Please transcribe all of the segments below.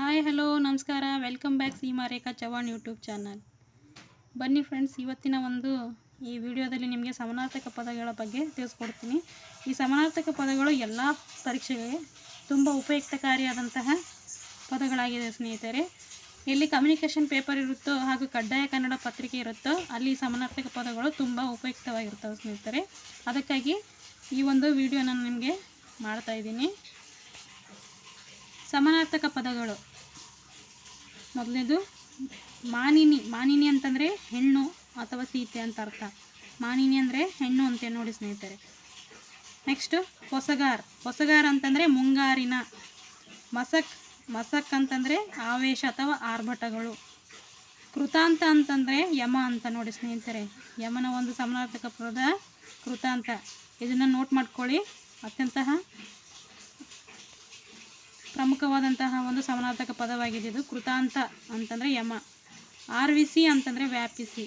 Hi hello ನಮಸ್ಕಾರ. Welcome back Seema Rekha Chavan YouTube channel ಬನ್ನಿ friends ಇವತ್ತಿನ ಒಂದು ಈ ವಿಡಿಯೋದಲ್ಲಿ ನಿಮಗೆ ಸಮನಾರ್ಥಕ ಪದಗಳ ಬಗ್ಗೆ ತಿಳಿಸ್ಕೊಡ್ತೀನಿ. ಈ ಸಮಾನಾರ್ಥಕ ಪದಗಳು ಎಲ್ಲ ಪರೀಕ್ಷೆಗೆ ತುಂಬ ಉಪಯುಕ್ತಕಾರಿಯಾದಂತಹ ಪದಗಳಾಗಿದೆ ಸ್ನೇಹಿತರೆ. ಎಲ್ಲಿ ಕಮ್ಯುನಿಕೇಷನ್ ಪೇಪರ್ ಇರುತ್ತೋ ಹಾಗೂ ಕಡ್ಡಾಯ ಕನ್ನಡ ಪತ್ರಿಕೆ ಇರುತ್ತೋ ಅಲ್ಲಿ ಸಮಾನಾರ್ಥಕ ಪದಗಳು ತುಂಬ ಉಪಯುಕ್ತವಾಗಿರ್ತವೆ ಸ್ನೇಹಿತರೆ. ಅದಕ್ಕಾಗಿ ಈ ಒಂದು ವಿಡಿಯೋ ನಾನು ನಿಮಗೆ ಮಾಡ್ತಾ ಇದ್ದೀನಿ. ಸಮಾನಾರ್ಥಕ ಪದಗಳು. ಮೊದಲನೇದು ಮಾನಿನಿ. ಮಾನಿನಿ ಅಂತಂದರೆ ಹೆಣ್ಣು ಅಥವಾ ಸೀತೆ ಅಂತ ಅರ್ಥ. ಮಾನಿನಿ ಅಂದರೆ ಹೆಣ್ಣು ಅಂತ ನೋಡಿ ಸ್ನೇಹಿತರೆ. ನೆಕ್ಸ್ಟು ಹೊಸಗಾರ್. ಹೊಸಗಾರ್ ಅಂತಂದರೆ ಮುಂಗಾರಿನ. ಮಸಕ್ ಮಸಕ್ ಅಂತಂದರೆ ಆವೇಶ ಅಥವಾ ಆರ್ಭಟಗಳು. ಕೃತಾಂತ ಅಂತಂದರೆ ಯಮ ಅಂತ ನೋಡಿ ಸ್ನೇಹಿತರೆ. ಯಮನ ಒಂದು ಸಮಾನಾರ್ಥಕ ಪದ ಕೃತಾಂತ. ಇದನ್ನು ನೋಟ್ ಮಾಡ್ಕೊಳ್ಳಿ. ಅತ್ಯಂತ ಪ್ರಮುಖವಾದಂತಹ ಒಂದು ಸಮಾನಾರ್ಥಕ ಪದವಾಗಿದೆ ಇದು. ಕೃತಾಂತ ಅಂತಂದರೆ ಯಮ. ಆರ್ವಿಸಿ ಅಂತಂದರೆ ವ್ಯಾಪಿಸಿ.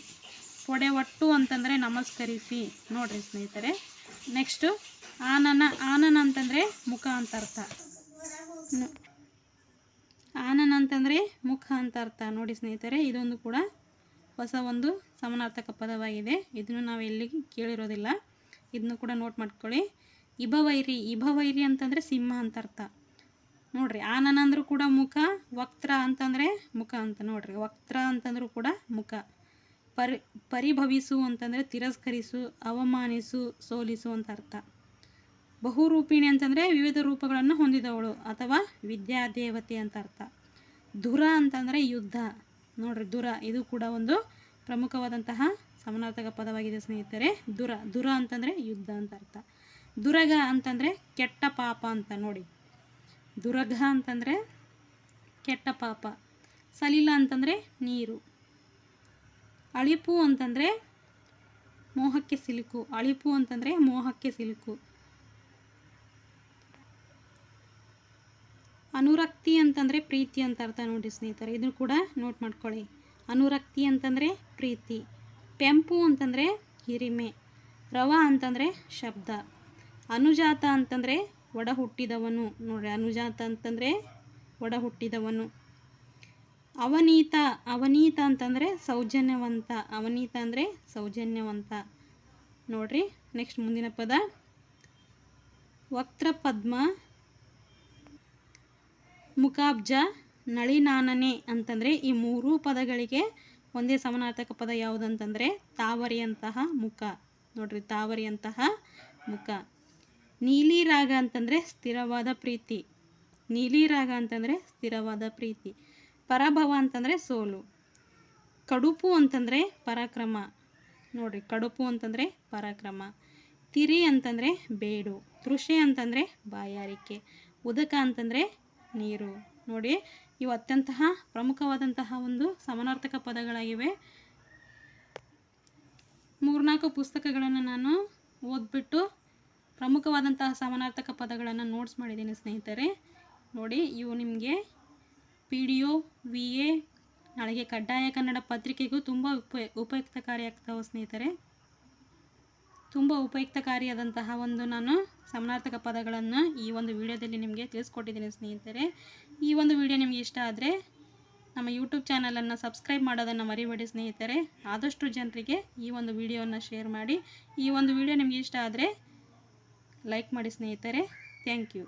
ಪೊಡೆ ಒಟ್ಟು ಅಂತಂದರೆ ನಮಸ್ಕರಿಸಿ. ನೋಡ್ರಿ ಸ್ನೇಹಿತರೆ. ನೆಕ್ಸ್ಟು ಆನನ ಆನನ ಅಂತಂದರೆ ಮುಖ ಅಂತ ಅರ್ಥ. ಆನನ ಅಂತಂದರೆ ಮುಖ ಅಂತ ಅರ್ಥ. ನೋಡಿ ಸ್ನೇಹಿತರೆ, ಇದೊಂದು ಕೂಡ ಹೊಸ ಒಂದು ಸಮಾನಾರ್ಥಕ ಪದವಾಗಿದೆ. ಇದನ್ನು ನಾವು ಎಲ್ಲಿ ಕೇಳಿರೋದಿಲ್ಲ. ಇದನ್ನು ಕೂಡ ನೋಟ್ ಮಾಡ್ಕೊಳ್ಳಿ. ಇಭವೈರಿ. ಇಭವೈರಿ ಅಂತಂದರೆ ಸಿಂಹ ಅಂತ ಅರ್ಥ. ನೋಡ್ರಿ ಆನನ ಅಂದ್ರೂ ಕೂಡ ಮುಖ, ವಕ್ತ್ರ ಅಂತಂದರೆ ಮುಖ ಅಂತ ನೋಡ್ರಿ, ವಕ್ತ್ರ ಅಂತಂದ್ರೂ ಕೂಡ ಮುಖ. ಪರಿ, ಪರಿಭವಿಸು ಅಂತಂದರೆ ತಿರಸ್ಕರಿಸು, ಅವಮಾನಿಸು, ಸೋಲಿಸು ಅಂತ ಅರ್ಥ. ಬಹುರೂಪಿಣಿ ಅಂತಂದರೆ ವಿವಿಧ ರೂಪಗಳನ್ನು ಹೊಂದಿದವಳು ಅಥವಾ ವಿದ್ಯಾದೇವತೆ ಅಂತ ಅರ್ಥ. ಧುರ ಅಂತಂದರೆ ಯುದ್ಧ. ನೋಡ್ರಿ, ದುರ, ಇದು ಕೂಡ ಒಂದು ಪ್ರಮುಖವಾದಂತಹ ಸಮಾನಾರ್ಥಕ ಪದವಾಗಿದೆ ಸ್ನೇಹಿತರೆ, ದುರ. ದುರ ಅಂತಂದರೆ ಯುದ್ಧ ಅಂತ ಅರ್ಥ. ದುರಗ ಅಂತಂದರೆ ಕೆಟ್ಟ ಪಾಪ ಅಂತ ನೋಡಿ. ದುರಗ ಅಂತಂದರೆ ಕೆಟ್ಟ ಪಾಪ. ಸಲಿಲ ಅಂತಂದರೆ ನೀರು. ಅಳಿಪು ಅಂತಂದರೆ ಮೋಹಕ್ಕೆ ಸಿಲುಕು. ಅಳಿಪು ಅಂತಂದರೆ ಮೋಹಕ್ಕೆ ಸಿಲುಕು. ಅನುರಕ್ತಿ ಅಂತಂದರೆ ಪ್ರೀತಿ ಅಂತ ಅರ್ಥ ನೋಡಿ ಸ್ನೇಹಿತರೆ, ಇದನ್ನು ಕೂಡ ನೋಟ್ ಮಾಡ್ಕೊಳ್ಳಿ. ಅನುರಕ್ತಿ ಅಂತಂದರೆ ಪ್ರೀತಿ. ಪೆಂಪು ಅಂತಂದರೆ ಹಿರಿಮೆ. ರವ ಅಂತಂದರೆ ಶಬ್ದ. ಅನುಜಾತ ಅಂತಂದರೆ ಒಡ ಹುಟ್ಟಿದವನು ನೋಡ್ರಿ ಅನುಜಾತ ಅಂತಂದರೆ ಒಡ ಹುಟ್ಟಿದವನು ಅವನೀತ ಅವನೀತ ಅಂತಂದರೆ ಸೌಜನ್ಯವಂತ, ಅವನೀತ ಅಂದರೆ ಸೌಜನ್ಯವಂತ. ನೋಡ್ರಿ ನೆಕ್ಸ್ಟ್ ಮುಂದಿನ ಪದ. ವಕ್ತ್ರ ಪದ್ಮ ಮುಖಾಬ್ಜ, ನಳಿನಾನನೆ ಅಂತಂದರೆ ಈ ಮೂರೂ ಪದಗಳಿಗೆ ಒಂದೇ ಸಮನಾರ್ಥಕ ಪದ ಯಾವುದಂತಂದರೆ ತಾವರಿಯಂತಹ ಮುಖ. ನೋಡ್ರಿ, ತಾವರಿಯಂತಹ ಮುಖ. ನೀಲಿ ರಾಗ ಅಂತಂದರೆ ಸ್ಥಿರವಾದ ಪ್ರೀತಿ. ನೀಲಿ ರಾಗ ಅಂತಂದರೆ ಸ್ಥಿರವಾದ ಪ್ರೀತಿ. ಪರಾಭವ ಅಂತಂದರೆ ಸೋಲು. ಕಡುಪು ಅಂತಂದರೆ ಪರಾಕ್ರಮ. ನೋಡ್ರಿ, ಕಡುಪು ಅಂತಂದರೆ ಪರಾಕ್ರಮ. ತಿರಿ ಅಂತಂದರೆ ಬೇಡು. ತೃಷೆ ಅಂತಂದರೆ ಬಾಯಾರಿಕೆ. ಉದಕ ಅಂತಂದರೆ ನೀರು. ನೋಡಿ, ಇವು ಅತ್ಯಂತಹ ಪ್ರಮುಖವಾದಂತಹ ಒಂದು ಸಮಾನಾರ್ಥಕ ಪದಗಳಾಗಿವೆ. ಮೂರ್ನಾಲ್ಕು ಪುಸ್ತಕಗಳನ್ನು ನಾನು ಓದ್ಬಿಟ್ಟು ಪ್ರಮುಖವಾದಂತಹ ಸಮಾನಾರ್ಥಕ ಪದಗಳನ್ನು ನೋಟ್ಸ್ ಮಾಡಿದ್ದೀನಿ ಸ್ನೇಹಿತರೆ. ನೋಡಿ, ಇವು ನಿಮಗೆ P D O V A ನಾಳೆಗೆ ಕಡ್ಡಾಯ ಕನ್ನಡ ಪತ್ರಿಕೆಗೂ ತುಂಬ ಉಪ ಉಪಯುಕ್ತಕಾರಿಯಾಗ್ತವೆ ಸ್ನೇಹಿತರೆ. ತುಂಬ ಉಪಯುಕ್ತಕಾರಿಯಾದಂತಹ ಒಂದು ನಾನು ಸಮಾನಾರ್ಥಕ ಪದಗಳನ್ನು ಈ ಒಂದು ವಿಡಿಯೋದಲ್ಲಿ ನಿಮಗೆ ತಿಳಿಸ್ಕೊಟ್ಟಿದ್ದೀನಿ ಸ್ನೇಹಿತರೆ. ಈ ಒಂದು ವಿಡಿಯೋ ನಿಮಗೆ ಇಷ್ಟ ಆದರೆ ನಮ್ಮ ಯೂಟ್ಯೂಬ್ ಚಾನಲನ್ನು ಸಬ್ಸ್ಕ್ರೈಬ್ ಮಾಡೋದನ್ನು ಮರಿಬೇಡಿ ಸ್ನೇಹಿತರೆ. ಆದಷ್ಟು ಜನರಿಗೆ ಈ ಒಂದು ವಿಡಿಯೋನ ಶೇರ್ ಮಾಡಿ. ಈ ಒಂದು ವಿಡಿಯೋ ನಿಮಗೆ ಇಷ್ಟ ಆದರೆ ಲೈಕ್ ಮಾಡಿ ಸ್ನೇಹಿತರೆ. Thank you